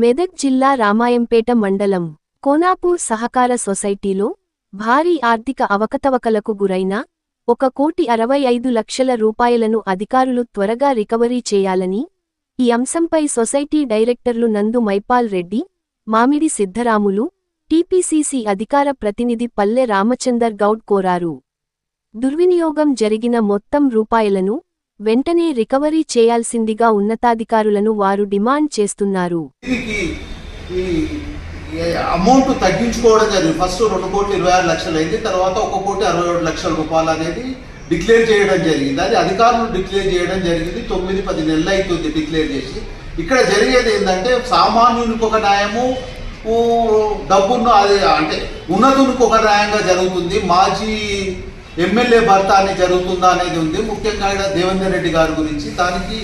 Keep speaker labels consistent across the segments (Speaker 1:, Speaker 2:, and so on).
Speaker 1: మెదక్ జిల్లా రామాయంపేట మండలం కోనాపూర్ సహకార సొసైటీలో భారీ ఆర్థిక అవకతవకలకు గురైన ఒక కోటి అరవై ఐదు లక్షల రూపాయలను అధికారులు త్వరగా రికవరీ చేయాలని ఈ అంశంపై సొసైటీ డైరెక్టర్లు నందు మైపాల్ రెడ్డి మామిడి సిద్ధరాములు టీపీసీసీ అధికార ప్రతినిధి పల్లె రామచందర్ గౌడ్ కోరారు. దుర్వినియోగం జరిగిన మొత్తం రూపాయలను వెంటనే రికవరీ చేయాల్సిందిగా ఉన్నతాధికారులను వారు డిమాండ్ చేస్తున్నారు.
Speaker 2: అమౌంట్ తగ్గించుకోవడం జరిగింది. ఫస్ట్ రెండు కోట్లు ఇరవై ఆరు లక్షలు అయింది. తర్వాత ఒక కోటి అరవై ఏడు లక్షల రూపాయలు అనేది డిక్లేర్ చేయడం జరిగింది. అది అధికారులు డిక్లేర్ చేయడం జరిగింది. తొమ్మిది పది నెలలు అవుతుంది డిక్లేర్ చేసి. ఇక్కడ జరిగేది ఏంటంటే సామాన్యునికి ఒక న్యాయము డబ్బును అది అంటే ఉన్నతునికి ఒక న్యాయంగా జరుగుతుంది. మాజీ ఎమ్మెల్యే భర్త అనేది జరుగుతుందా అనేది ఉంది. ముఖ్యంగా ఇక్కడ దేవేందర్ రెడ్డి గారి గురించి దానికి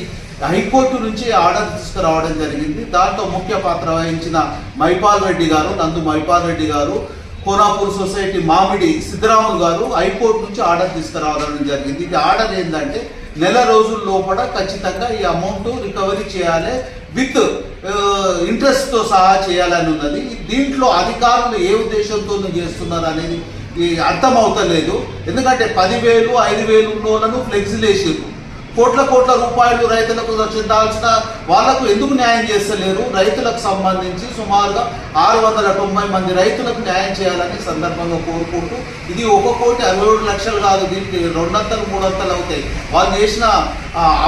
Speaker 2: హైకోర్టు నుంచి ఆర్డర్ తీసుకురావడం జరిగింది. దాంతో ముఖ్య పాత్ర వహించిన మైపాల్ రెడ్డి గారు నందు మైపాల్ రెడ్డి గారు కోనాపూర్ సొసైటీ మామిడి సిద్ధరాములు గారు హైకోర్టు నుంచి ఆర్డర్ తీసుకురావడం జరిగింది. ఇది ఆర్డర్ ఏంటంటే నెల రోజుల లోపల ఖచ్చితంగా ఈ అమౌంట్ రికవరీ చేయాలి విత్ ఇంట్రెస్ట్తో సహా చేయాలని ఉన్నది. దీంట్లో అధికారులు ఏ ఉద్దేశంతో చేస్తున్నారు అనేది ఈ అర్థం అవుతలేదు ఎందుకంటే పదివేలు ఐదు వేలు ఉన్నోళ్ళను ఫ్లెక్సిలేషన్ కోట్ల కోట్ల రూపాయలు రైతులకు చెందాల్సిన వాళ్ళకు ఎందుకు న్యాయం చేస్తలేరు? రైతులకు సంబంధించి సుమారుగా ఆరు వందల తొంభై మంది రైతులకు న్యాయం చేయాలని సందర్భంగా కోరుకుంటూ ఇది ఒక కోటి అరవై ఏడు లక్షలు కాదు దీనికి రెండంతలు మూడంతలు అవుతాయి. వాళ్ళు చేసిన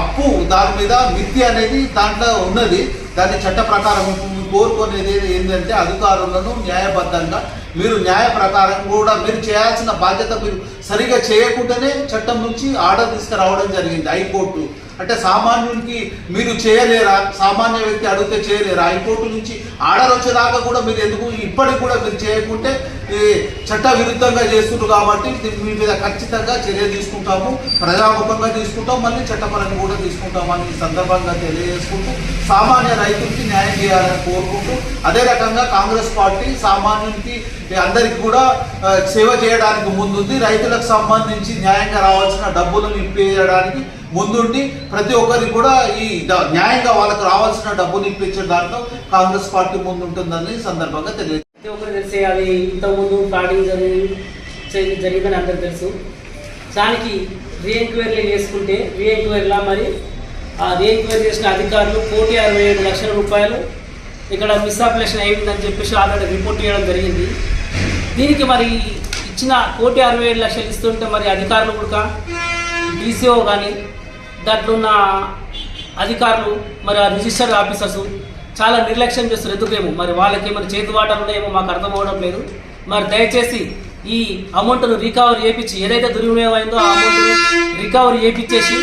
Speaker 2: అప్పు దాని మీద మిత్తి అనేది దాంట్లో ఉన్నది. దాన్ని చట్ట ప్రకారం కోరుకునేది ఏంటంటే అధికారులను న్యాయబద్ధంగా మీరు న్యాయ ప్రకారం కూడా మీరు చేయాల్సిన బాధ్యత మీరు సరిగా చేయకుండానే చట్టం నుంచి ఆర్డర్ తీసుకురావడం జరిగింది హైకోర్టు. అంటే సామాన్యునికి మీరు చేయలేరా? సామాన్య వ్యక్తి అడిగితే చేయలేరా? హైకోర్టు నుంచి ఆర్డర్ వచ్చేదాకా కూడా మీరు ఎందుకు ఇప్పటికి కూడా మీరు చేయకుంటే చట్ట విరుద్ధంగా చేస్తున్నారు కాబట్టి మీ మీద ఖచ్చితంగా చర్య తీసుకుంటాము ప్రజాముఖంగా తీసుకుంటాం మళ్ళీ చట్టపరంగా కూడా తీసుకుంటామని అని సందర్భంగా తెలియజేసుకుంటూ సామాన్య రైతులకి న్యాయం చేయాలని కోరుకుంటూ అదే రకంగా కాంగ్రెస్ పార్టీ సామాన్యునికి అందరికి కూడా సేవ చేయడానికి ముందుంది. రైతుల రైతులకు సంబంధించి న్యాయంగా రావాల్సిన డబ్బులను ఇప్పించడానికి ముందుండి ప్రతి ఒక్కరికి కూడా ఈ న్యాయంగా వాళ్ళకి రావాల్సిన డబ్బులు ఇప్పించే దాంట్లో కాంగ్రెస్ పార్టీ ముందుంటుందని సందర్భంగా తెలియదు
Speaker 3: ప్రతి ఒక్కరు తెలిసే అది ఇంతకుముందు ఫ్లాటింగ్ జరిగి జరిగిందని అందరికి తెలుసు. దానికి రీఎంక్వైరీ చేసుకుంటే రీఎంక్వైరీలా మరి ఆ రీఎంక్వైరీ చేసిన అధికారులు కోటి అరవై ఏడు లక్షల రూపాయలు ఇక్కడ మిస్అప్లేషన్ అయిందని చెప్పేసి ఆల్రెడీ రిపోర్ట్ చేయడం జరిగింది. దీనికి మరి ఇచ్చిన కోటి అరవై ఏడు లక్షలు ఇస్తుంటే మరి అధికారులు కూడా డీసీఓ కానీ దాంట్లో ఉన్న అధికారులు మరి ఆ రిజిస్టర్ ఆఫీసర్స్ చాలా నిర్లక్ష్యం చేస్తారు ఎందుకేమో? మరి వాళ్ళకి మరి చేతి వాటాలు ఉన్నాయేమో మాకు అర్థం లేదు. మరి దయచేసి ఈ అమౌంట్ను రికవర్ చేయించి ఏదైతే దుర్వినియోగం అయిందో ఆ అమౌంట్ రికవర్ చేయించేసి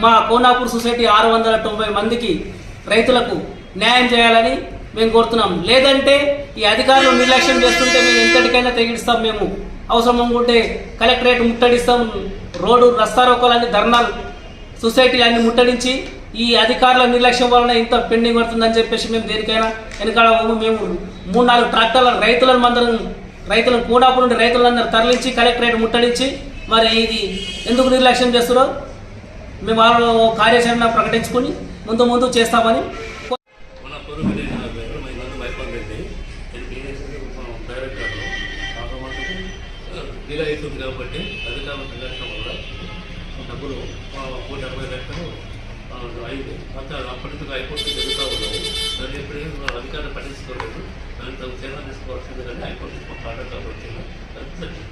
Speaker 3: మా కోనాపూర్ సొసైటీ ఆరు వందల తొంభై మందికి రైతులకు న్యాయం చేయాలని మేము కోరుతున్నాం. లేదంటే ఈ అధికారులు నిర్లక్ష్యం చేస్తుంటే మేము ఎంతటికైనా తెగిస్తాం మేము. అవసరం అనుకుంటే కలెక్టరేట్ ముట్టడిస్తాం. రోడ్డు రస్తారోకోలన్నీ ధర్నాలు సొసైటీ అన్ని ముట్టడించి ఈ అధికారుల నిర్లక్ష్యం వలన ఇంత పెండింగ్ పడుతుందని చెప్పేసి మేము దేనికైనా వెనకాల మేము మూడు నాలుగు ట్రాక్టర్ల రైతులను మందరం రైతులను కోడాపు నుండి రైతులందరూ తరలించి కలెక్టరేట్ ముట్టడించి మరి ఇది ఎందుకు నిర్లక్ష్యం చేస్తారో మేము వాళ్ళు కార్యాచరణ ప్రకటించుకొని ముందు ముందు చేస్తామని
Speaker 4: డిలే అవుతుంది కాబట్టి అధికారుల నిర్లక్ష్యం వల్ల డబ్బులు ఆ, కోటి అరవై లక్షలు అయింది అంతే అప్పటి నుంచి హైకోర్టు జరుగుతూ ఉన్నాము దాన్ని ఎప్పుడైనా మన అధికారులు పట్టించుకోలేదు. దాన్ని తగు చర్యలు తీసుకోవాల్సింది కానీ హైకోర్టు ఆర్డర్ కాబట్టి వచ్చింది.